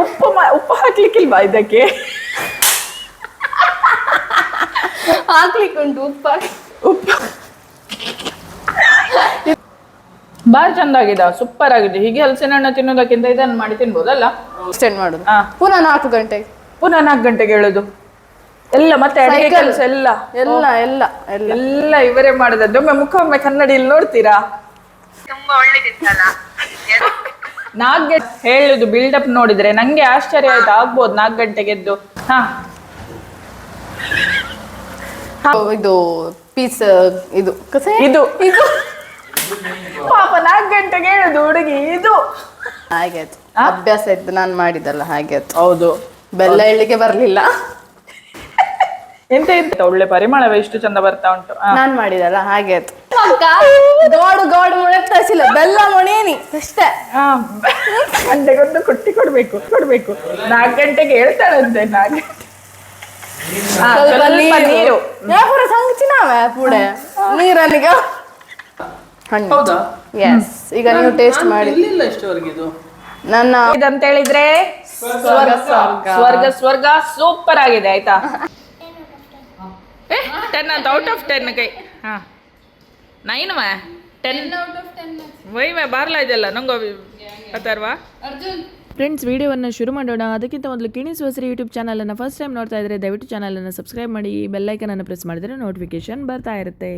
ಉಪ್ಪು ಮ- ಉಪ್ಪು ಹಾಕ್ಲಿಕ್ಕಿಲ್ವಾ ಇದಕ್ಕೆ? ಹಾಕ್ಲಿಕ್ಕೆ ಉಂಟು ಉಪ್ಪು ಹಾಕಿ ಉಪ್ಪು. ಬಾರಿ ಚಂದ ಆಗಿದೆ ಸೂಪರ್ ಆಗಿದೆ. ಹೀಗೆ ಹಲಸಿನ ಹಣ್ಣು ತಿನ್ನೋದಕ್ಕಿಂತ ಇದನ್ನು ಮಾಡಿ ತಿನ್ಬೋದಲ್ಲ? ಎಕ್ಸ್ಟೆಂಡ್ ಮಾಡುದು. ಹಾ. ಪುನಃ ನಾಲ್ಕು ಗಂಟೆ. ಪುನಃ ನಾಲ್ಕು ಗಂಟೆಗೆ ಹೇಳುದು ಎಲ್ಲ ಮತ್ತೆ ಅಡಿಗೆ ಕೆಲಸ ಎಲ್ಲ. ಎಲ್ಲ ಎಲ್ಲ ಎಲ್ಲ. ಎಲ್ಲ ಇವರೇ ಮಾಡಿದದ್ದು. ಒಮ್ಮೆ ಮುಖ ಒಮ್ಮೆ ಕನ್ನಡಿಯಲ್ಲಿ ನೋಡ್ತೀರಾ? ತುಂಬಾ ಒಳ್ಳೇದಿತ್ತಲ್ಲ? ನಾಲ್ಕು ಗಂಟೆ ಹೇಳುದು ಬಿಲ್ಡಪ್ ನೋಡಿದ್ರೆ ನಂಗೆ ಆಶ್ಚರ್ಯ ಆಯ್ತು ಆಗ್ಬೋದು ನಾಲ್ಕು ಗಂಟೆಗೆ ಎದ್ದು. ಹಾ. ಇದು ಪೀಸ್ ಇದು ಕಸೆ? ಇದು. ಇದು. ಪಾಪ ನಾಲ್ಕು ಗಂಟೆಗೆ ಹೇಳುದು ಹುಡುಗಿ ಇದು. ಹಾಗೆ ಆಯ್ತು. ಅಭ್ಯಾಸ ಇತ್ತು ನಾನು ಮಾಡಿದಲ್ಲ ಹಾಗೆ ಆಯ್ತು. ಹೌದು. ಬೆಲ್ಲ ಎಳ್ಳಿಗೆ ಬರ್ಲಿಲ್ಲ. ಎಂತ ಎಂತ ಒಳ್ಳೆ ಪರಿಮಳವೇ ಇಷ್ಟು ಚಂದ ಬರ್ತಾ ಉಂಟು. ನಾನು ನಾನ್ ಮಾಡಿದಲ್ಲ ಹಾಗೆ ಆಯ್ತು. ಗೋಡು ಗೋಡು ಮುಳೆಪ್ತಾಯಿಸಿಲ್ಲ ಬೆಲ್ಲ ಮೊಣೇನಿ ಅಷ್ಟೇ. ಗಂಟೆಗೊಂದು ಕೊಟ್ಟಿ ಕೊಡ್ಬೇಕು ಕೊಡ್ಬೇಕು. ನಾಲ್ಕು ಗಂಟೆಗೆ ಹೇಳ್ತಾಳಂತೆ ನಾಲ್ಕು ಸ್ವಲ್ಪ ನೀರು. ಪೂರ ಸಂಚಿನಾವೆ ಪೂಡೆ. ನೀರಲ್ಲಿಗ? ಹಣ್ಣು. ಹೌದಾ? ಎಸ್ ಈಗ ನೀವು ಟೇಸ್ಟ್ ಮಾಡಿ. ಇಲ್ಲಿಲ್ಲ ಇಷ್ಟವರೆಗೆ ಇದು. ನನ್ನ ಇದಂತ ಹೇಳಿದ್ರೆ ಸ್ವರ್ಗ. ಸ್ವರ್ಗ. ಸ್ವರ್ಗ ಸ್ವರ್ಗ ಸೂಪರ್ ಆಗಿದೆ ಆಯ್ತಾ ಟೆನ್ ಅಂತ ಔಟ್ ಆಫ್ ಟೆನ್ ಕೈ. ಹಾ. ನೈನ್ ಮಾ? ಟೆನ್ ವೈ ಮಾ ಬಾರ್ಲಾ ಇದೆಲ್ಲ? ನಂಗೋ ಅಥರ್ವಾ ಫ್ರೆಂಡ್ಸ್ ವಿಡಿಯೋವನ್ನು ಶುರು ಮಾಡೋಣ. ಅದಕ್ಕಿಂತ ಮೊದಲು ಕಿಣಿಸ್ ಹೊಸರಿ ಯೂಟ್ಯೂಬ್ ಚಾನಲನ್ನು ಫಸ್ಟ್ ಟೈಮ್ ನೋಡ್ತಾ ಇದ್ದರೆ ದಯವಿಟ್ಟು ಚಾನಲನ್ನು ಸಬ್ಸ್ಕ್ರೈಬ್ ಮಾಡಿ. ಬೆಲ್ಲೈಕನನ್ನು ಪ್ರೆಸ್ ಮಾಡಿದರೆ ನೋಟಿಫಿಕೇಶನ್ ಬರ್ತಾ ಇರುತ್ತೆ.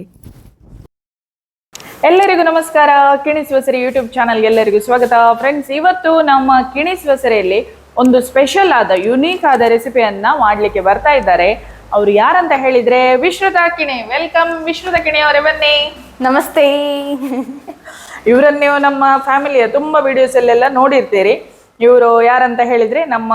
ಎಲ್ಲರಿಗೂ ನಮಸ್ಕಾರ. ಕಿಣಿಸ್ ಹೊಸರಿ ಯೂಟ್ಯೂಬ್ ಚಾನಲ್ಗೆ ಎಲ್ಲರಿಗೂ ಸ್ವಾಗತ. ಫ್ರೆಂಡ್ಸ್ ಇವತ್ತು ನಮ್ಮ ಕಿಣಿಸ್ ಸರಿಯಲ್ಲಿ ಒಂದು ಸ್ಪೆಷಲ್ ಆದ ಯುನೀಕ್ ಆದ ರೆಸಿಪಿಯನ್ನು ಮಾಡ್ಲಿಕ್ಕೆ ಬರ್ತಾ ಇದ್ದಾರೆ. ಅವ್ರು ಯಾರಂತ ಹೇಳಿದ್ರೆ ವಿಶ್ರುತ ಕಿಣಿ. ವೆಲ್ಕಮ್ ವಿಶ್ರುತ ಕಿಣಿ ಅವರೇ ಬನ್ನಿ. ನಮಸ್ತೆ. ಇವರನ್ನು ನೀವು ನಮ್ಮ ಫ್ಯಾಮಿಲಿಯ ತುಂಬ ವಿಡಿಯೋಸ್ ಅಲ್ಲೆಲ್ಲ ನೋಡಿರ್ತೀರಿ. ಇವರು ಯಾರಂತ ಹೇಳಿದ್ರೆ ನಮ್ಮ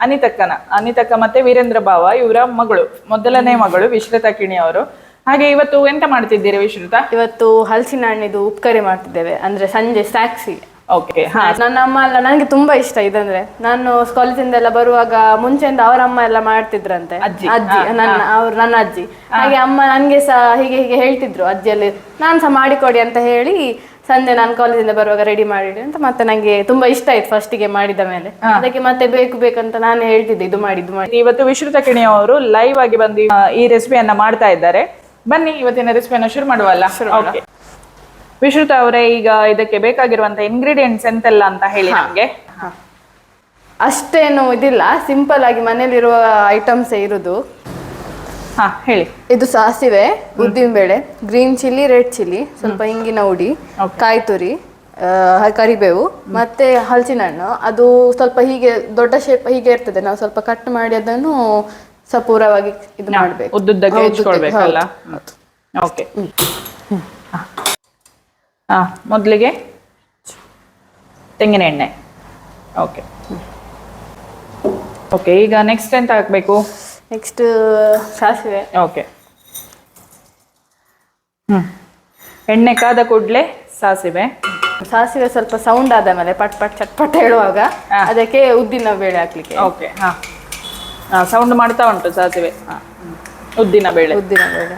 ಅನಿತಕ್ಕನ. ಅನಿತಕ್ಕ ಮತ್ತೆ ವೀರೇಂದ್ರ ಭಾವ ಇವರ ಮಗಳು ಮೊದಲನೇ ಮಗಳು ವಿಶ್ರುತ ಕಿಣಿ ಅವರು. ಹಾಗೆ ಇವತ್ತು ಎಂತ ಮಾಡ್ತಿದ್ದೀರಿ ವಿಶ್ರುತ? ಇವತ್ತು ಹಲಸಿನ ಹಣ್ಣಿದು ಉಪ್ಕರಿ ಮಾಡ್ತಿದ್ದೇವೆ. ಅಂದ್ರೆ ಸಂಜೆ ಸ್ನಾಕ್ಸಿ ಓಕೆ ಹಾ. ನನ್ನ ಅಮ್ಮ ಎಲ್ಲ ನನಗೆ ತುಂಬಾ ಇಷ್ಟ ಇದಂದ್ರೆ ನಾನು ಕಾಲೇಜಿಂದ ಎಲ್ಲ ಬರುವಾಗ ಮುಂಚೆಯಿಂದ ಅವರ ಅಮ್ಮ ಎಲ್ಲ ಮಾಡ್ತಿದ್ರಂತೆ. ಅಜ್ಜಿ. ಅಜ್ಜಿ ನನ್ನ ಅವ್ರು ನನ್ನ ಅಜ್ಜಿ. ಹಾಗೆ ಅಮ್ಮ ನನ್ಗೆ ಸಹ ಹೀಗೆ ಹೀಗೆ ಹೇಳ್ತಿದ್ರು ಅಜ್ಜಿಯಲ್ಲಿ ನಾನು ಸಹ ಮಾಡಿಕೊಡಿ ಅಂತ ಹೇಳಿ ಸಂಜೆ ನಾನು ಕಾಲೇಜಿಂದ ಬರುವಾಗ ರೆಡಿ ಮಾಡಿಡಿ ಅಂತ ಮತ್ತೆ ನಂಗೆ ತುಂಬಾ ಇಷ್ಟ ಆಯ್ತು ಫಸ್ಟಿಗೆ ಮಾಡಿದ ಮೇಲೆ. ಅದಕ್ಕೆ ಮತ್ತೆ ಬೇಕು ಬೇಕಂತ ನಾನು ಹೇಳ್ತಿದ್ದೆ ಇದು ಮಾಡಿ ಇದು ಮಾಡಿ. ಇವತ್ತು ವಿಶ್ರುತ ಕಿಣಿ ಅವರು ಲೈವ್ ಆಗಿ ಬಂದು ಈ ರೆಸಿಪಿಯನ್ನ ಮಾಡ್ತಾ ಇದ್ದಾರೆ. ಬನ್ನಿ ಇವತ್ತಿನ ರೆಸಿಪಿಯನ್ನ ಶುರು ಮಾಡುವಲ್ಲ? ಓಕೆ ವಿಶ್ರುತ ಅವರೇ ಈಗ ಇದಕ್ಕೆ ಬೇಕಾಗಿರುವಂತ ಇಂಗ್ರೀಡಿಯೆಂಟ್ಸ್ ಎಂತೆಲ್ಲ ಅಂತ ಹೇಳಿ ನಮಗೆ. ಅಷ್ಟೇನು ಇದಿಲ್ಲ ಸಿಂಪಲ್ ಆಗಿ ಮನೇಲಿರುವ ಐಟಮ್ಸ್ ಇರುದು. ಹಾ ಹೇಳಿ. ಇದು ಸಾಸಿವೆ ಉದ್ದಿನಬೇಳೆ ಗ್ರೀನ್ ಚಿಲ್ಲಿ ರೆಡ್ ಚಿಲ್ಲಿ ಸ್ವಲ್ಪ ಹಿಂಗಿನ ಉಡಿ ಕಾಯಿ ತುರಿ ಆ, ಕರಿಬೇವು ಮತ್ತೆ ಹಲಸಿನ ಹಣ್ಣು ಅದು ಸ್ವಲ್ಪ ಹೀಗೆ ದೊಡ್ಡ ಶೇಪ್ ಹೀಗೆ ಇರ್ತದೆ. ನಾವು ಸ್ವಲ್ಪ ಕಟ್ ಮಾಡಿ ಅದನ್ನು ಸಪೂರವಾಗಿ ಇದು ಮಾಡಬೇಕು. ಉದ್ದುದ್ದಕ್ಕೆ ಹೆಚ್ಕೊಳ್ಬೇಕಲ್ಲ? ಓಕೆ ಹಾ ಮೊದಲಿಗೆ ತೆಂಗಿನ ಎಣ್ಣೆ. ಓಕೆ ಓಕೆ ಈಗ ನೆಕ್ಸ್ಟ್ ಎಂತ ಹಾಕ್ಬೇಕು? ನೆಕ್ಸ್ಟ್ ಸಾಸಿವೆ. Okay hmm. ಎಣ್ಣೆ ಕಾದ ಕೂಡಲೇ ಸಾಸಿವೆ. ಸಾಸಿವೆ ಸ್ವಲ್ಪ ಸೌಂಡ್ ಆದ ಮೇಲೆ ಪಟ್ ಪಟ್ ಚಟ್ಪಟ್ ಹೇಳುವಾಗ ಅದಕ್ಕೆ ಉದ್ದಿನ ಬೇಳೆ ಹಾಕ್ಲಿಕ್ಕೆ. ಓಕೆ ಹಾ. ಹಾ ಸೌಂಡ್ ಮಾಡ್ತಾ ಉಂಟು ಸಾಸಿವೆ. ಹಾಂ ಉದ್ದಿನ ಬೇಳೆ. ಉದ್ದಿನ ಬೇಳೆ.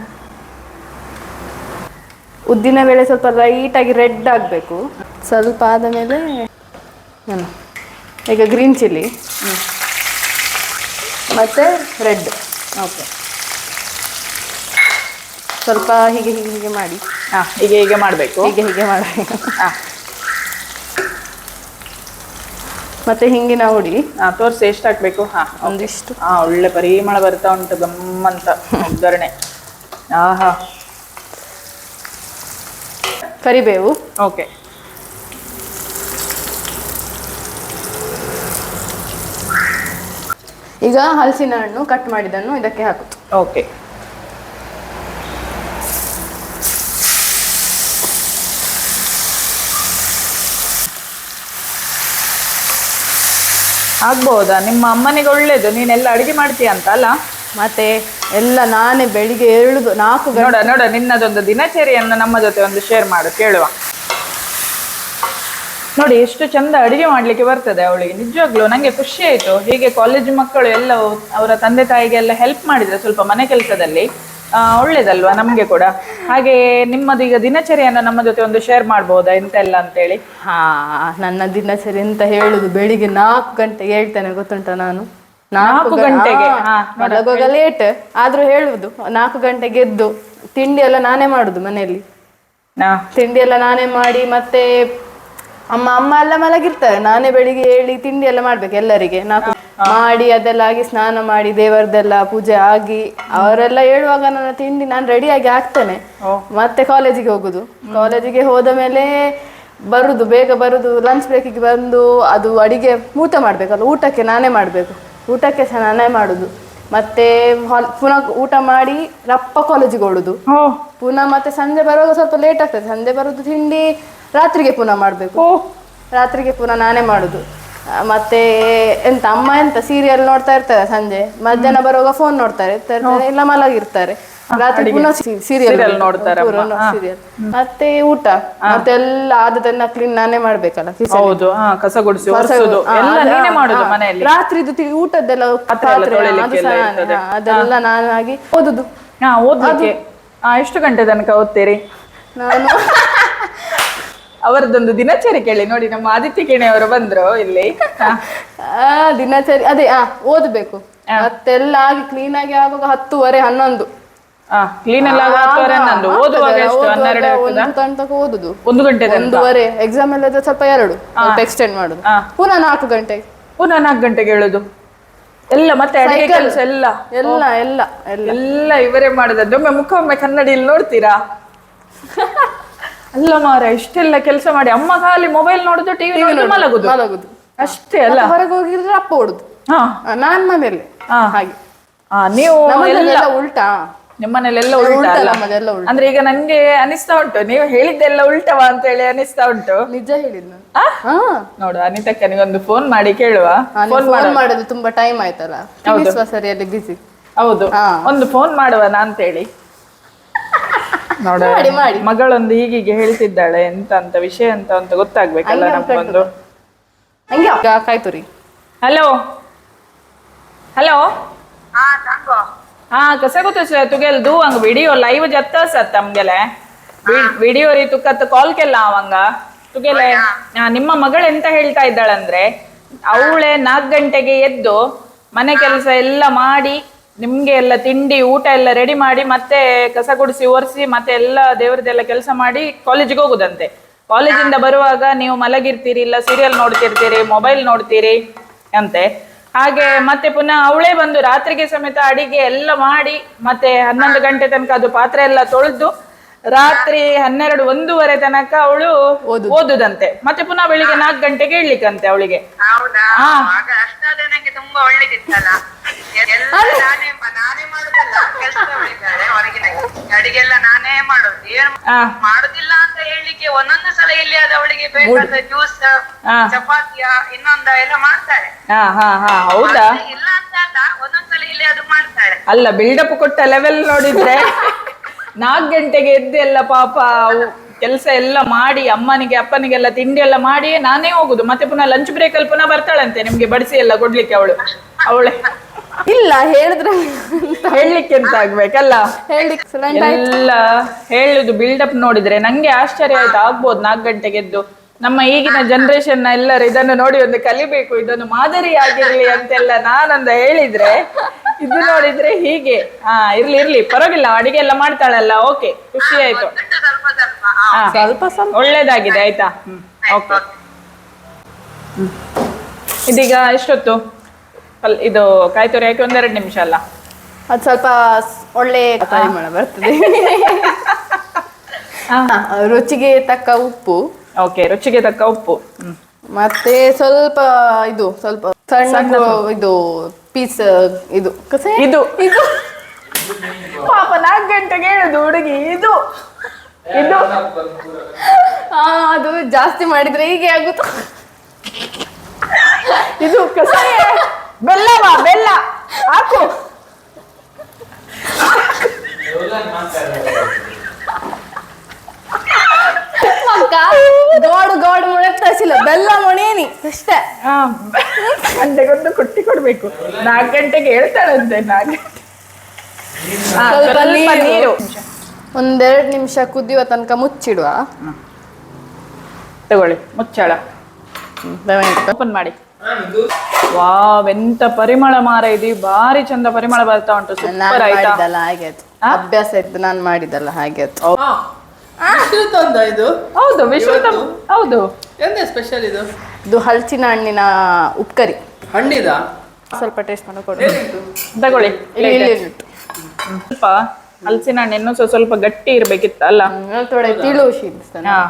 ಉದ್ದಿನ ಬೇಳೆ ಸ್ವಲ್ಪ ಲೈಟ್ ಆಗಿ ರೆಡ್ ಆಗಬೇಕು. ಸ್ವಲ್ಪ ಆದ ಮೇಲೆ ಈಗ ಗ್ರೀನ್ ಚಿಲ್ಲಿ ಮತ್ತೆ ರೆಡ್ ಓಕೆ ಸ್ವಲ್ಪ ಹೀಗೆ ಹೀಗೆ ಹೀಗೆ ಮಾಡಿ. ಹಾ ಹೀಗೆ ಹೀಗೆ ಮಾಡಬೇಕು. ಹೀಗೆ ಹೀಗೆ ಮಾಡಬೇಕು ಹಾಂ. ಮತ್ತೆ ಹಿಂಗಿನ ಹುಡಿ. ಹಾಂ ತೋರಿಸಿ ಎಷ್ಟು ಹಾಕಬೇಕು ಹಾಂ ಒಂದಿಷ್ಟು. ಹಾಂ ಒಳ್ಳೆ ಪರಿಮಳ ಬರ್ತಾ ಉಂಟು ಗಮ್ಮಂತ ಒಗ್ಗರಣೆ ಆಹಾ. ಕರಿಬೇವು. ಓಕೆ. ಈಗ ಹಲಸಿನ ಹಣ್ಣು ಕಟ್ ಮಾಡಿದನ್ನು ಇದಕ್ಕೆ ಹಾಕುದು. ಓಕೆ. ಆಗ್ಬೋದಾ? ನಿಮ್ಮ ಅಮ್ಮನಿಗೆ ಒಳ್ಳೇದು. ನೀನೆಲ್ಲ ಅಡುಗೆ ಮಾಡ್ತೀಯ ಅಂತ ಅಲ್ಲ? ಮತ್ತೆ ಎಲ್ಲ ನಾನೇ ಬೆಳಿಗ್ಗೆ ಏಳುದು ನಾಲ್ಕು ಗಂಟೆ ನೋಡ ನೋಡ ನಿನ್ನದೊಂದು ದಿನಚರಿಯನ್ನು ನಮ್ಮ ಜೊತೆ ಒಂದು ಶೇರ್ ಮಾಡು ಕೇಳುವ. ನೋಡಿ ಎಷ್ಟು ಚಂದ ಅಡಿಗೆ ಮಾಡ್ಲಿಕ್ಕೆ ಬರ್ತದೆ ಅವಳಿಗೆ. ನಿಜವಾಗ್ಲೂ ನಂಗೆ ಖುಷಿ ಆಯ್ತು. ಹೀಗೆ ಕಾಲೇಜ್ ಮಕ್ಕಳು ಎಲ್ಲ ಅವರ ತಂದೆ ತಾಯಿಗೆ ಎಲ್ಲ ಹೆಲ್ಪ್ ಮಾಡಿದ್ರೆ ಸ್ವಲ್ಪ ಮನೆ ಕೆಲಸದಲ್ಲಿ ಆ, ಒಳ್ಳೇದಲ್ವಾ ನಮ್ಗೆ ಕೂಡ? ಹಾಗೆ ನಿಮ್ಮದೀಗ ದಿನಚರಿಯನ್ನು ನಮ್ಮ ಜೊತೆ ಒಂದು ಶೇರ್ ಮಾಡ್ಬೋದಾ ಎಂತೆಲ್ಲ ಅಂತೇಳಿ? ಹಾ ನನ್ನ ದಿನಚರಿ ಅಂತ ಹೇಳುದು ಬೆಳಿಗ್ಗೆ ನಾಲ್ಕು ಗಂಟೆಗೆ ಹೇಳ್ತೇನೆ ಗೊತ್ತುಂಟ ನಾನು. ನಾಲ್ಕು ಗಂಟೆಗೆ? ಮಲಗುವಾಗ ಲೇಟ್ ಆದ್ರೂ ಹೇಳುದು ನಾಲ್ಕು ಗಂಟೆಗೆ ಎದ್ದು ತಿಂಡಿ ಎಲ್ಲ ನಾನೇ ಮಾಡುದು ಮನೆಯಲ್ಲಿ. ನಾ. ತಿಂಡಿ ಎಲ್ಲ ನಾನೇ ಮಾಡಿ ಮತ್ತೆ ಅಮ್ಮ ಅಮ್ಮ ಎಲ್ಲ ಮಲಗಿರ್ತಾರೆ. ನಾನೇ ಬೆಳಿಗ್ಗೆ ಹೇಳಿ ತಿಂಡಿ ಎಲ್ಲ ಮಾಡ್ಬೇಕು ಎಲ್ಲರಿಗೆ. ನಾಲ್ಕು ಮಾಡಿ ಅದೆಲ್ಲ ಆಗಿ ಸ್ನಾನ ಮಾಡಿ ದೇವರದೆಲ್ಲ ಪೂಜೆ ಆಗಿ ಅವರೆಲ್ಲ ಹೇಳುವಾಗ ನನ್ನ ತಿಂಡಿ ನಾನು ರೆಡಿಯಾಗಿ ಹಾಕ್ತೇನೆ. ಮತ್ತೆ ಕಾಲೇಜಿಗೆ ಹೋಗುದು. ಕಾಲೇಜಿಗೆ ಹೋದ ಮೇಲೆ ಬರುದು ಬೇಗ ಬರುದು ಲಂಚ್ ಬ್ರೇಕಿಗೆ ಬಂದು ಅದು ಅಡಿಗೆ ಊಟ ಮಾಡ್ಬೇಕಲ್ಲ ಊಟಕ್ಕೆ ನಾನೇ ಮಾಡಬೇಕು. ಊಟಕ್ಕೆ ಸಹ ನಾನೇ ಮಾಡುದು. ಮತ್ತೆ ಹಾಲ್- ಪುನಃ ಊಟ ಮಾಡಿ ರಪ್ಪ ಕಾಲೇಜಿಗೆ ಓಡುದು. ಪುನಃ ಮತ್ತೆ ಸಂಜೆ ಬರುವಾಗ ಸ್ವಲ್ಪ ಲೇಟ್ ಆಗ್ತದೆ. ಸಂಜೆ ಬರುದು ತಿಂಡಿ ರಾತ್ರಿಗೆ ಪುನಃ ಮಾಡಬೇಕು. ಓ ರಾತ್ರಿಗೆ ಪುನಃ ನಾನೇ ಮಾಡುದು. ಆ, ಮತ್ತೆ ಎಂತ ಅಮ್ಮ ಎಂತ ಸೀರಿಯಲ್ ನೋಡ್ತಾ ಇರ್ತಾರೆ ಸಂಜೆ. ಮಧ್ಯಾಹ್ನ ಬರುವಾಗ ಫೋನ್ ನೋಡ್ತಾರೆ. ಇರ್ತಾರೆ, ಇಲ್ಲ ಮಲಗಿರ್ತಾರೆ. ರಾತ್ರಿ ಪುನಃ ಸೀರಿಯಲ್ ನೋಡ್ತಾರೆ ಸೀರಿಯಲ್ ಮತ್ತೆ ಊಟ. ಮತ್ತೆ ಎಲ್ಲ ಆದದನ್ನ ಕ್ಲೀನ್ ನಾನೇ ಮಾಡ್ಬೇಕಲ್ಲ ಹೌದು. ಕಸ ಗುಡಿಸಿ ಒರೆಸುದು. ಎಲ್ಲ ನೀನೇ ಮಾಡೋದು ಮನೆಯಲ್ಲಿ. ರಾತ್ರಿದು ಊಟದ್ದೆಲ್ಲ ಪಾತ್ರೆ ಅದೆಲ್ಲ ನಾನಾಗಿ ಓದುದು. ಹಾ ಓದ್ಲಿಕ್ಕೆ. ಎಷ್ಟು ಗಂಟೆ ತನಕ ಓದ್ತೀರಿ? ನಾನು ಅವರದೊಂದು ದಿನಚರಿ ಕೇಳಿ ನೋಡಿ ನಮ್ಮ ಆದಿತ್ಯ ಕಿಣಿ ಅವರು ಬಂದ್ರು ಇಲ್ಲಿ. ದಿನಚರಿ ಅದೇ ಆ ಓದ್ಬೇಕು. ಮತ್ತೆಲ್ಲ ಆಗಿ ಕ್ಲೀನ್ ಆಗಿ ಆಗುವಾಗ ಹತ್ತುವರೆ ಹನ್ನೊಂದು. ಕ್ಲೀನ್ ಎಲ್ಲ ನಂದು. ಓದುವಾಗ ಎಷ್ಟು? ಹನ್ನೆರಡು ಒಂದು ತನಕ ಓದುದು. ಒಂದು ಗಂಟೆ ಒಂದೂವರೆ. ಎಕ್ಸಾಮ್ ಎಲ್ಲ ಸ್ವಲ್ಪ ಎರಡು. ಎಕ್ಸ್ಟೆಂಡ್ ಮಾಡುದು. ಪುನಃ ನಾಲ್ಕು ಗಂಟೆ ಪುನಃ ನಾಲ್ಕು ಗಂಟೆಗೆ ಹೇಳುದು. ಎಲ್ಲ ಮತ್ತೆ ಅಡಿಗೆ ಕೆಲಸ ಎಲ್ಲ? ಎಲ್ಲ ಎಲ್ಲ ಎಲ್ಲ. ಇವರೇ ಮಾಡಿದದ್ದು ಒಮ್ಮೆ ಮುಖ ಒಮ್ಮೆ ಕನ್ನಡಿಯಲ್ಲಿ ನೋಡ್ತೀರಾ? ಅಲ್ಲ ಮಾರ ಇಷ್ಟೆಲ್ಲ ಕೆಲಸ ಮಾಡಿ. ಅಮ್ಮ ಖಾಲಿ ಮೊಬೈಲ್ ನೋಡುದು ಟಿವಿ ನೋಡುದು ಮಲಗುದು. ಮಲಗುದು. ಅಷ್ಟೇ ಅಲ್ಲ? ಹೊರಗೆ ಹೋಗಿದ್ರೆ ಅಪ್ಪ ಓಡುದು. ಹಾ. ಆ, ನಾನ್ ಮನೆಯಲ್ಲಿ. ಹಾಗೆ. ಹಾ ನೀವು ಉಲ್ಟಾ. ನಿಮ್ಮನೇಲೆಲ್ಲ ಅಲ್ಲ? ಉಲ್ಟಾ. ಅಂದ್ರೆ ಈಗ ನನ್ಗೆ ಅನಿಸ್ತಾ ಉಂಟು. ನೀವು ಹೇಳಿದ್ದೆಲ್ಲ ಉಲ್ಟವಾ ಅಂತ ಹೇಳಿ ಅನಿಸ್ತಾ ಉಂಟು. ನಿಜ ಹೇಳಿದ್ ನಾನು. ಆ? ಹಾ. ನೋಡು ಅನಿತಕ್ಕನಿಗೊಂದು ಫೋನ್ ಮಾಡಿ ಕೇಳುವ. ಫೋನ್ ಮಾಡೋದು ತುಂಬಾ ಟೈಮ್ ಆಯ್ತಲ್ಲ? ಸರಿಯಲ್ಲಿ ಬಿಸಿ ಹೌದು. ಹಾ. ಒಂದು ಫೋನ್ ಮಾಡುವನ ಅಂತೇಳಿ ಹೇಳಿ ಮಾಡಿ, ಮಾಡಿ. ಮಗಳೊಂದು ಹೀಗೀಗೆ ಹೇಳ್ತಿದ್ದಾಳೆ. ಎಂತ ಅಂತ ವಿಷಯ ಅಂತ ಅಂತ ಗೊತ್ತಾಗ್ಬೇಕಲ್ಲ ನಮ್ಗೊಂದು? ಹಂಗೆ? ಹಲೋ ಹಲೋ ಹಾ हा कसं गो तुझं तुगेल तू हंग व्हिडिओ लाईव्ह जात असत ತಮ್ಗೆಲೆ ವಿಡಿಯೋ ರೀ ತುಕತ್ ಕಾಲ್ ಕೆಲ್ಲ ಅವಂಗ ತುಗೆಲೆ ಆ, ನಿಮ್ಮ ಮಗಳು ಎಂತ ಹೇಳ್ತಾ ಇದ್ದಾಳಂದ್ರೆ ಅವಳೆ ನಾಲ್ಕು ಗಂಟೆಗೆ ಎದ್ದು ಮನೆ ಕೆಲಸ ಎಲ್ಲ ಮಾಡಿ ನಿಮ್ಗೆ ಎಲ್ಲ ತಿಂಡಿ ಊಟ ಎಲ್ಲ ರೆಡಿ ಮಾಡಿ ಮತ್ತೆ ಕಸ ಗುಡಿಸಿ ಒರೆಸಿ ಮತ್ತೆ ಎಲ್ಲ ದೇವ್ರದ್ದೆಲ್ಲ ಕೆಲಸ ಮಾಡಿ ಕಾಲೇಜಿಗೆ ಹೋಗುದಂತೆ ಕಾಲೇಜಿಂದ ಬರುವಾಗ ನೀವು ಮಲಗಿರ್ತೀರಿ ಇಲ್ಲ ಸೀರಿಯಲ್ ನೋಡ್ತಿರ್ತೀರಿ ಮೊಬೈಲ್ ನೋಡ್ತೀರಿ ಅಂತೆ ಹಾಗೆ ಮತ್ತೆ ಪುನಃ ಅವಳೇ ಬಂದು ರಾತ್ರಿಗೆ ಸಮೇತ ಅಡಿಗೆ ಎಲ್ಲ ಮಾಡಿ ಮತ್ತೆ ಹನ್ನೊಂದು ಗಂಟೆ ತನಕ ಅದು ಪಾತ್ರೆ ಎಲ್ಲ ತೊಳೆದು ರಾತ್ರಿ ಹನ್ನೆರಡು ಒಂದೂವರೆ ತನಕ ಅವಳು ಓದುದಂತೆ. ಮತ್ತೆ ಪುನಃ ಬೆಳಿಗ್ಗೆ ನಾಲ್ಕು ಗಂಟೆಗೆ ಇಡ್ಲಿಕ್ಕಂತೆ ಅವಳಿಗೆ. ಅಡಿಗೆಲ್ಲ ನಾನೇ ಮಾಡೋದು. ಏನ್ ಮಾಡುದಿಲ್ಲ ಅಂತ ಹೇಳಲಿಕ್ಕೆ ಒಂದೊಂದು ಸಲ ಇಲ್ಲಿ ಆದ ಅವಳಿಗೆ ಬೇಕಾದ ಜ್ಯೂಸ್. ಚಪಾತಿಯ ಇನ್ನೊಂದ ಎಲ್ಲ ಮಾಡ್ತಾರೆ. ಹಾ ಹಾ ಹಾ ಹೌದಾ? ಇಲ್ಲ ಅಂತ ಅಲ್ಲ ಒಂದೊಂದ್ಸಲ ಇಲ್ಲಿ ಅದು ಮಾಡ್ತಾರೆ. ಅಲ್ಲ ಬಿಲ್ಡಪ್ ಕೊಟ್ಟ ಲೆವೆಲ್ ನೋಡಿದ್ರೆ ನಾಲ್ಕು ಗಂಟೆಗೆ ಎದ್ದೆಲ್ಲ ಎಲ್ಲ ಪಾಪ ಕೆಲಸ ಎಲ್ಲ ಮಾಡಿ ಅಮ್ಮನಿಗೆ ಅಪ್ಪನಿಗೆಲ್ಲ ತಿಂಡಿ ಎಲ್ಲ ಮಾಡಿ ನಾನೇ ಹೋಗುದು. ಮತ್ತೆ ಪುನಃ ಲಂಚ್ ಬ್ರೇಕ್ ಅಲ್ಲಿ ಪುನಃ ಬರ್ತಾಳಂತೆ ನಿಮ್ಗೆ ಬಡಿಸಿ ಎಲ್ಲ ಕೊಡ್ಲಿಕ್ಕೆ ಅವಳು. ಅವಳೆ ಇಲ್ಲ ಹೇಳಿದ್ರೆ ಹೇಳಲಿಕ್ಕೆ ಎಂತ ಆಗ್ಬೇಕಲ್ಲ? ಎಲ್ಲ ಹೇಳುದು ಬಿಲ್ಡಪ್ ನೋಡಿದ್ರೆ. ನಂಗೆ ಆಶ್ಚರ್ಯ ಆಯ್ತು ಆಗ್ಬೋದು ನಾಲ್ಕು ಗಂಟೆಗೆ ಎದ್ದು. ನಮ್ಮ ಈಗಿನ ಜನರೇಷನ್ನ ಎಲ್ಲರೂ ಇದನ್ನು ನೋಡಿ ಒಂದು ಕಲಿಬೇಕು ಇದೊಂದು ಮಾದರಿ ಆಗಿರ್ಲಿ ಅಂತೆಲ್ಲ ನಾನೊಂದು ಹೇಳಿದ್ರೆ ಇದು ನೋಡಿದ್ರೆ ಹೀಗೆ. ಹಾ ಇರ್ಲಿ ಇರ್ಲಿ. ಪರವಾಗಿಲ್ಲ ಅಡಿಗೆ ಎಲ್ಲ ಮಾಡ್ತಾಳಲ್ಲ ಓಕೆ ಖುಷಿ ಆಯ್ತು. ಸ್ವಲ್ಪ ಸ್ವಲ್ಪ. ಹಾ. ಹಾ, ಸ್ವಲ್ಪ ಸ್ವಲ್ಪ. ಒಳ್ಳೇದಾಗಿದೆ ಆಯ್ತಾ. ಹ್ಮ್ ಓಕೆ ಇದೀಗ ಎಷ್ಟೊತ್ತು? ಇದು ಇದು ಕಾಯ್ತುರಿ ಹಾಕಿ ಒಂದೆರಡು ನಿಮಿಷ ಅಲ್ಲ? ಅದು ಸ್ವಲ್ಪ ಸ್- ಒಳ್ಳೆ ಪರಿಮಳ ಬರ್ತದೆ. ಹಾ, ರುಚಿಗೆ ತಕ್ಕ ಉಪ್ಪು. ಓಕೆ ರುಚಿಗೆ ತಕ್ಕ ಉಪ್ಪು. ಹ್ಮ್. ಮತ್ತೆ ಸ್ವಲ್ಪ ಇದು ಸ್ವಲ್ಪ ಸಣ್ಣ ಇದು ಪೀಸ್ ಇದು ಕಸೆ? ಇದು. ಇದು. ಪಾಪ ನಾಲ್ಕು ಗಂಟೆಗೆ ಹೇಳುದು ಹುಡುಗಿ ಇದು. ಇದು. ಆ, ಅದು ಜಾಸ್ತಿ ಮಾಡಿದ್ರೆ ಹೀಗೆ ಆಗುತ್ತ? ಇದು ಕಸಾಯ ಬೆಲ್ಲವಾ ಬೆಲ್ಲ. ಹಾಕು. ಅಕ್ಕ ಗೋಡು ತರಿಸಿಲ್ಲ ಬೆಲ್ಲ ಮೊಣೇನಿ ಅಷ್ಟೇ. ಹಾ. ಗಂಟೆಗೊಂದು ಕೊಟ್ಟಿ ಕೊಡ್ಬೇಕು. ನಾಲ್ಕು ಗಂಟೆಗೆ ಹೇಳ್ತಾಳಂತೆ ನಾಲ್ಕು ಗಂಟೆ. ಸ್ವಲ್ಪ ನೀರು. ಒಂದೆರಡು ನಿಮಿಷ ಕುದಿಯುವ ತನಕ ಮುಚ್ಚಿಡುವ. ತಗೊಳ್ಳಿ ಮುಚ್ಚಳ. ಓಪನ್ ಮಾಡಿ. ವಾವ್ ಎಂತ ಪರಿಮಳ ಮಾರ ಇದು. ಭಾರಿ ಚಂದ ಪರಿಮಳ ಬರ್ತಾ ಉಂಟು. ಸೂಪರ್ ಆಯ್ತಾ? ಹಾಗೆ ಅಭ್ಯಾಸ ಇತ್ತು ನಾನು ಮಾಡಿದಲ್ಲ ಹಾಗೆ ಹೌದು ವಿಶ್ವತ ಹೌದು. ಎಂತ ಸ್ಪೆಷಲ್ ಇದು? ಇದು ಹಲಸಿನ ಹಣ್ಣಿನ ಉಪ್ಕರಿ. ಹಣ್ಣಿದ? ಸ್ವಲ್ಪ ಟೇಸ್ಟ್ ಮಾಡಿಕೊಡು ತಗೊಳ್ಳಿ. ಇಲ್ಲಿ ಇಲ್ಲಿ ಇಟ್ಟು. ಸ್ವಲ್ಪ ಹಲಸಿನ ಹಣ್ಣು ಸ್ವಲ್ಪ ಸ್ವಲ್ಪ ಗಟ್ಟಿ ಇರ್ಬೇಕಿತ್ತು ಅಲ್ಲ? ಥೋಡೆ ತಿಳು ಶೀಲಿಸ್ತಾನೆ ಹಾ.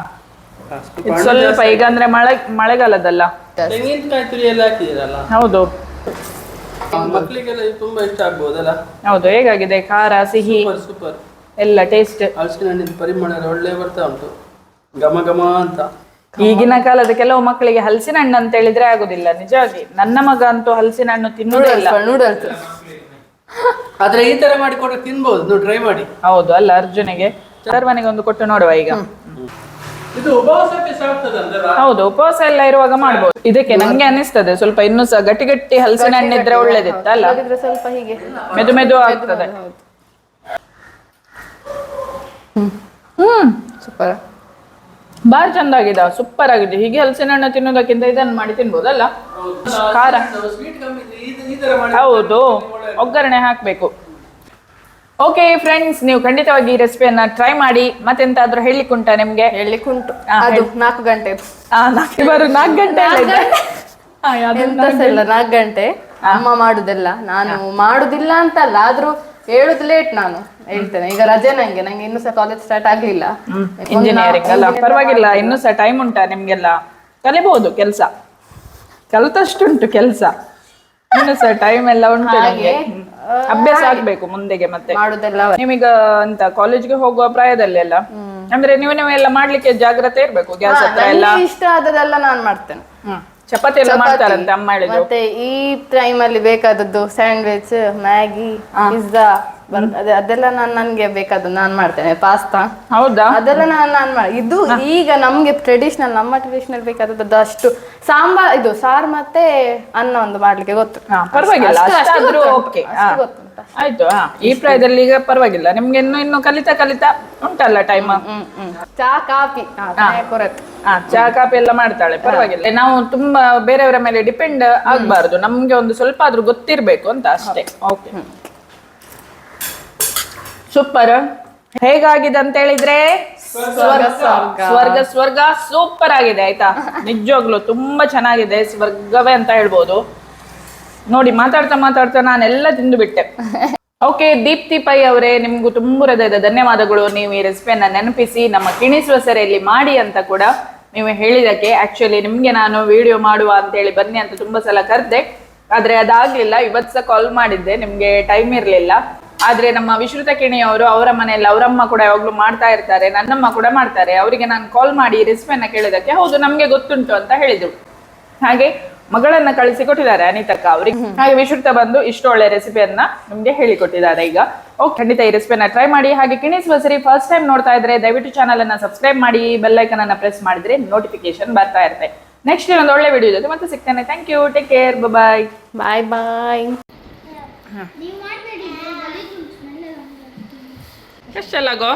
ಸ್ವಲ್ಪ ಈಗ ಅಂದ್ರೆ ಮಳೆ ಮಳೆಗಾಲದಲ್ಲ? ತೆಂಗಿನಕಾಯಿ ತುರಿ ಎಲ್ಲ ಹಾಕಿದಿರಲ್ಲ ಹೌದು. ಮಕ್ಕಳಿಗೆಲ್ಲ ತುಂಬಾ ಇಷ್ಟ ಆಗ್ಬೋದಲ್ಲ? ಹೌದು ಹೇಗಾಗಿದೆ? ಖಾರ ಸಿಹಿ? ಸೂಪರ್ ಸೂಪರ್ ಎಲ್ಲ ಟೇಸ್ಟ್ ಹಲಸಿನ ಹಣ್ಣಿನ ಪರಿಮಳ ಎಲ್ಲ ಒಳ್ಳೆ ಬರ್ತಾ ಉಂಟು. ಘಮ ಘಮ ಅಂತ. ಈಗಿನ ಕಾಲದ ಕೆಲವು ಮಕ್ಕಳಿಗೆ ಹಲಸಿನ ಹಣ್ಣು ಅಂತ ಹೇಳಿದ್ರೆ ಆಗುದಿಲ್ಲ ನಿಜವಾಗಿ. ನನ್ನ ಮಗ ಅಂತೂ ಹಲಸಿನ ಹಣ್ಣು ತಿನ್ನುವುದೇ ಇಲ್ಲ. ನೂಡಲ್ಸ್ ಆದ್ರೆ ಈ ತರ ಮಾಡಿ ಕೊಟ್ರೆ ತಿನ್ಬಹುದು ನೀವು ಟ್ರೈ ಮಾಡಿ. ಹೌದು ಅಲ್ಲ ಅರ್ಜುನಿಗೆ ಸರ್ವನಿಗೆ ಒಂದು ಕೊಟ್ಟು ನೋಡುವ ಈಗ. ಇದು ಉಪವಾಸಕ್ಕೆ ಸಾಕ್ತದಂದ್ರೆ ಹೌದು ಉಪವಾಸ ಎಲ್ಲ ಇರುವಾಗ ಮಾಡ್ಬೋದು. ಇದಕ್ಕೆ ನಂಗೆ ಅನಿಸ್ತದೆ ಸ್ವಲ್ಪ ಇನ್ನೂ ಸಹ ಗಟ್ಟಿ ಗಟ್ಟಿ ಹಲಸಿನ ಹಣ್ಣಿದ್ರೆ ಒಳ್ಳೇದಿತ್ತು ಅಲ್ಲ? ಹಾಗಿದ್ರೆ ಸ್ವಲ್ಪ ಹೀಗೆ. ಮೆದು ಮೆದು ಆಗ್ತದೆ. ಹ್ಮ್. ಸೂಪರ್. ಬಾರಿ ಚಂದ ಆಗಿದೆ ಸೂಪರ್ ಆಗಿದೆ. ಹೀಗೆ ಹಲಸಿನ ಹಣ್ಣು ತಿನ್ನೋದಕ್ಕಿಂತ ಇದನ್ನ ಮಾಡಿ ತಿನ್ಬೋದಲ್ಲ? ಖಾರ. ಹೌದು. ಒಗ್ಗರಣೆ ಹಾಕ್ಬೇಕು. ಓಕೆ ಫ್ರೆಂಡ್ಸ್ ನೀವು ಖಂಡಿತವಾಗಿ ಈ ರೆಸಿಪಿಯನ್ನ ಟ್ರೈ ಮಾಡಿ. ಮತ್ತೆಂತಾದ್ರೂ ಹೇಳಿಕ್ ಉಂಟಾ ನಿಮ್ಗೆ? ಹೇಳಿಕುಂಟು ಉಂಟು ಅದು ನಾಲ್ಕು ಗಂಟೆ. ಆ, ನಾಲ್ಕು ಗಂಟೆ. ಎಂತ ಇಲ್ಲ ನಾಲ್ಕು ಗಂಟೆ. ಅಮ್ಮ ಮಾಡುದಿಲ್ಲ. ನಾನು ಮಾಡುದಿಲ್ಲ ಅಂತಲ್ಲ ಆದ್ರೂ ಹೇಳುದು ಲೇಟ್ ನಾನು ಹೇಳ್ತೇನೆ. ಈಗ ರಜೆ ನಂಗೆ ನಂಗೆ ಇನ್ನೂ ಸಹ ಕಾಲೇಜ್ ಸ್ಟಾರ್ಟ್ ಆಗ್ಲಿಲ್ಲ. ಇಂಜಿನಿಯರಿಂಗ್ ಅಲ್ಲ ಪರವಾಗಿಲ್ಲ ಇನ್ನೂ ಸಹ ಟೈಮ್ ಉಂಟಾ ನಿಮ್ಗೆಲ್ಲ. ಕಲಿಬಹುದು ಕೆಲಸ. ಕಲಿತಷ್ಟುಂಟು ಕೆಲಸ. ಇನ್ನು ಸಹ ಟೈಮ್ ಎಲ್ಲ ಉಂಟು ನಿಮ್ಗೆ ಅಭ್ಯಾಸ ಆಗ್ಬೇಕು ಮುಂದೆಗೆ ಮತ್ತೆ. ಮಾಡುದೆಲ್ಲ ನಿಮೀಗ ಅಂತ ಕಾಲೇಜ್ಗೆ ಹೋಗುವ ಪ್ರಾಯದಲ್ಲಿ ಎಲ್ಲ ಅಂದ್ರೆ ನೀವು ನೀವೆಲ್ಲ ಮಾಡ್ಲಿಕ್ಕೆ ಜಾಗ್ರತೆ ಇರ್ಬೇಕು ಗ್ಯಾಸ್ ಹತ್ರ ಎಲ್ಲ. ಇಷ್ಟ ಆದದೆಲ್ಲ ನಾನು ಮಾಡ್ತೇನೆ. ಹ್ಮ್. ಚಪಾತಿ ಎಲ್ಲ ಮಾಡ್ತಾರಂತೆ ಅಮ್ಮ ಹೇಳಿದ್ರು. ಮತ್ತೆ ಈ ಟೈಮ್ ಅಲ್ಲಿ ಬೇಕಾದದ್ದು ಸ್ಯಾಂಡ್ವಿಚ್ ಮ್ಯಾಗಿ ಪಿಜ್ಜಾ ಅದೇ ಅದೆಲ್ಲ ನಾನು ನನ್ಗೆ ಬೇಕಾದದ್ದು ನಾನು ಮಾಡ್ತೇನೆ ಪಾಸ್ತಾ ಹೌದಾ? ಅದೆಲ್ಲ ನಾನು ನಾನು ಮಾಡಿ ಇದು ಈಗ ನಮ್ಗೆ ಟ್ರೆಡಿಷನಲ್ ನಮ್ಮ ಟ್ರೆಡಿಷನಲ್ ಬೇಕಾದದ್ದು ಅಷ್ಟು. ಸಾಂಬಾರ್ ಇದು ಸಾರ್ ಮತ್ತೆ ಅನ್ನ ಒಂದು ಮಾಡ್ಲಿಕ್ಕೆ ಗೊತ್ತು. ಪರವಾಗಿಲ್ಲ ಅಷ್ಟು- ಆಯ್ತು ಹಾ ಈ ಪ್ರಾಯದಲ್ಲಿ ಈಗ ಪರವಾಗಿಲ್ಲ. ನಿಮ್ಗೆ ಇನ್ನು ಇನ್ನು ಕಲಿತಾ ಕಲಿತಾ ಉಂಟಲ್ಲ ಟೈಮ್ ಚಾ ಕಾಫಿ. ಹಾ, ಚಾ ಕಾಫಿ ಎಲ್ಲ ಮಾಡ್ತಾಳೆ ಪರವಾಗಿಲ್ಲ. ನಾವು ತುಂಬಾ ಬೇರೆಯವರ ಮೇಲೆ ಡಿಪೆಂಡ್ ಆಗ್ಬಾರ್ದು. ನಮ್ಗೆ ಒಂದು ಸ್ವಲ್ಪ ಆದ್ರೂ ಗೊತ್ತಿರ್ಬೇಕು ಅಂತ ಅಷ್ಟೇ. ಓಕೆ ಸೂಪರ್ ಹೇಗಾಗಿದೆ ಅಂತ ಹೇಳಿದ್ರೆ? ಸ್ವರ್ಗ ಸ್ವರ್ಗ. ಸ್ವರ್ಗ ಸೂಪರ್ ಆಗಿದೆ ಆಯ್ತಾ? ನಿಜವಾಗ್ಲು ತುಂಬಾ ಚೆನ್ನಾಗಿದೆ ಸ್ವರ್ಗವೇ ಅಂತ ಹೇಳ್ಬೋದು. ನೋಡಿ, ಮಾತಾಡ್ತಾ ಮಾತಾಡ್ತಾ ನಾನೆಲ್ಲ ತಿಂದು ಬಿಟ್ಟೆ. ಓಕೆ ದೀಪ್ತಿ ಪೈ ಅವರೇ, ನಿಮ್ಗೂ ತುಂಬ ಹೃದಯದ ಧನ್ಯವಾದಗಳು. ನೀವು ಈ ರೆಸಿಪಿಯನ್ನ ನೆನಪಿಸಿ, ನಮ್ಮ ಕಿಣಿಸುವ ಸೆರೆಯಲ್ಲಿ ಮಾಡಿ ಅಂತ ಕೂಡ ನೀವು ಹೇಳಿದಕ್ಕೆ ಆಕ್ಚುಲಿ ನಿಮ್ಗೆ ನಾನು ವಿಡಿಯೋ ಮಾಡುವ ಅಂತ ಹೇಳಿ ಬನ್ನಿ ಅಂತ ತುಂಬಾ ಸಲ ಕರೆದೆ. ಆದ್ರೆ ಅದಾಗ್ಲಿಲ್ಲ, ಇವತ್ತು ಕಾಲ್ ಮಾಡಿದ್ದೆ. ನಿಮ್ಗೆ ಟೈಮ್ ಇರ್ಲಿಲ್ಲ. ಆದ್ರೆ ನಮ್ಮ ವಿಶ್ರುತ ಕಿಣಿಯವರು ಅವರ ಮನೆಯಲ್ಲಿ ಅವರಮ್ಮ ಕೂಡ ಯಾವಾಗ್ಲೂ ಮಾಡ್ತಾ ಇರ್ತಾರೆ, ನನ್ನಮ್ಮ ಕೂಡ ಮಾಡ್ತಾರೆ. ಅವರಿಗೆ ನಾನು ಕಾಲ್ ಮಾಡಿ ರೆಸಿಪಿಯನ್ನ ಕೇಳಿದಕ್ಕೆ ಹೌದು, ನಮ್ಗೆ ಗೊತ್ತುಂಟು ಅಂತ ಹೇಳಿದ್ರು. ಹಾಗೆ ಮಗಳನ್ನ ಕಳಿಸಿ ಕೊಟ್ಟಿದ್ದಾರೆ ಅನಿತಕ್ಕ ಅವರಿಗೆ. ಹಾಗೆ ವಿಶ್ರುತ ಬಂದು ಇಷ್ಟು ಒಳ್ಳೆ ರೆಸಿಪಿಯನ್ನ ನಿಮ್ಗೆ ಹೇಳಿಕೊಟ್ಟಿದ್ದಾರೆ ಈಗ. ಓಕೆ ಖಂಡಿತ ಈ ರೆಸಿಪಿಯನ್ನ ಟ್ರೈ ಮಾಡಿ. ಹಾಗೆ ಕಿಣಿಸ್ ಬಸರಿ ಫಸ್ಟ್ ಟೈಮ್ ನೋಡ್ತಾ ಇದ್ರೆ ದಯವಿಟ್ಟು ಚಾನಲ್ ಅನ್ನ ಸಬ್ಸ್ಕ್ರೈಬ್ ಮಾಡಿ ಬೆಲ್ ಐಕನ್ ಅನ್ನ ಪ್ರೆಸ್ ಮಾಡಿದ್ರೆ ನೋಟಿಫಿಕೇಶನ್ ಬರ್ತಾ ಇರುತ್ತೆ. ನೆಕ್ಸ್ಟ್ ಒಂದು ಒಳ್ಳೆ ವಿಡಿಯೋ ಜೊತೆ ಮತ್ತೆ ಸಿಗ್ತೇನೆ. Thank you take care bye bye bye ಎಷ್ಟೆಲ್ಲಾಗೋ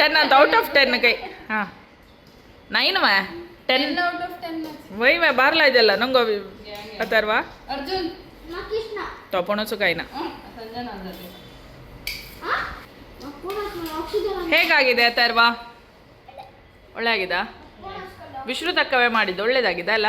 ten ಅಂತ ಔಟ್ ಆಫ್ ಟೆನ್ ಕೈ. ಹಾಂ. ನೈನ್ ಮಾ? ಟೆನ್ ವೈ ಮಾ ಬಾರ್ಲಾ ಇದೆಲ್ಲ ನಂಗೋ ಅಥರ್ವಾ? ತಪೋಣ ಸುಖಾಯಿನ ಹೇಗಾಗಿದೆ ಅಥರ್ವಾ? ಒಳ್ಳೆ ಆಗಿದಾ ವಿಶ್ರುತಕ್ಕವೇ ಮಾಡಿದ್ದು ಒಳ್ಳೇದಾಗಿದೆ ಅಲ್ಲ